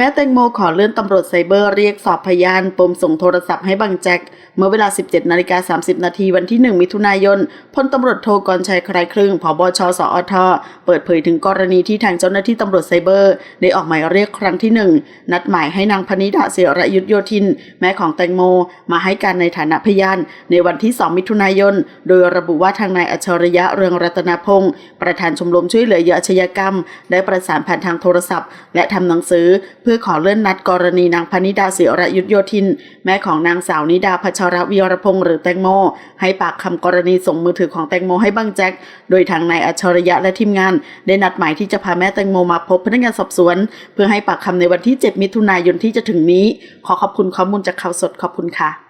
แม้แตงโมขอเลื่อนตำรวจไซเบอร์เรียกสอบพยานปมส่งโทรศัพท์ให้บังแจ็ค เมื่อเวลา 17นาฬิกา30 นาทีวันที่ 1 มิถุนายนพลตำรวจโทกรชัยคลายครึ่งผบชสอทเปิดเผยถึงกรณีที่ทางเจ้าหน้าที่ตำรวจไซเบอร์ ได้ออกหมายเรียกครั้งที่ 1 นัดหมายให้นางพนิดาเสรยุทธโยธิน แม่ของแตงโม มาให้การในฐานะพยาน ในวันที่ 2 มิถุนายน โดยระบุว่าทางนายอัจฉริยะเรืองรัตนพงศ์ประธานชมรมช่วยเหลือเหยื่ออาชญากรรม ได้ประสานผ่านทางโทรศัพท์ และทำหนังสือเพื่อคือขอเลื่อนนัดกรณีนางพนิดาเสรยุทธโยธิน แม่ของนางสาวนิดาพชรวิรพงศ์หรือแตงโม ให้ปากคำกรณีส่งมือถือของแตงโมให้บังแจ็ค โดยทางนายอัจฉริยะและทีมงาน ได้นัดหมายที่จะพาแม่แตงโมมาพบพนักงานสอบสวน เพื่อให้ปากคำในวันที่ 7 มิถุนายนที่จะถึงนี้ ขอขอบคุณข้อมูลจากข่าวสดขอบคุณค่ะ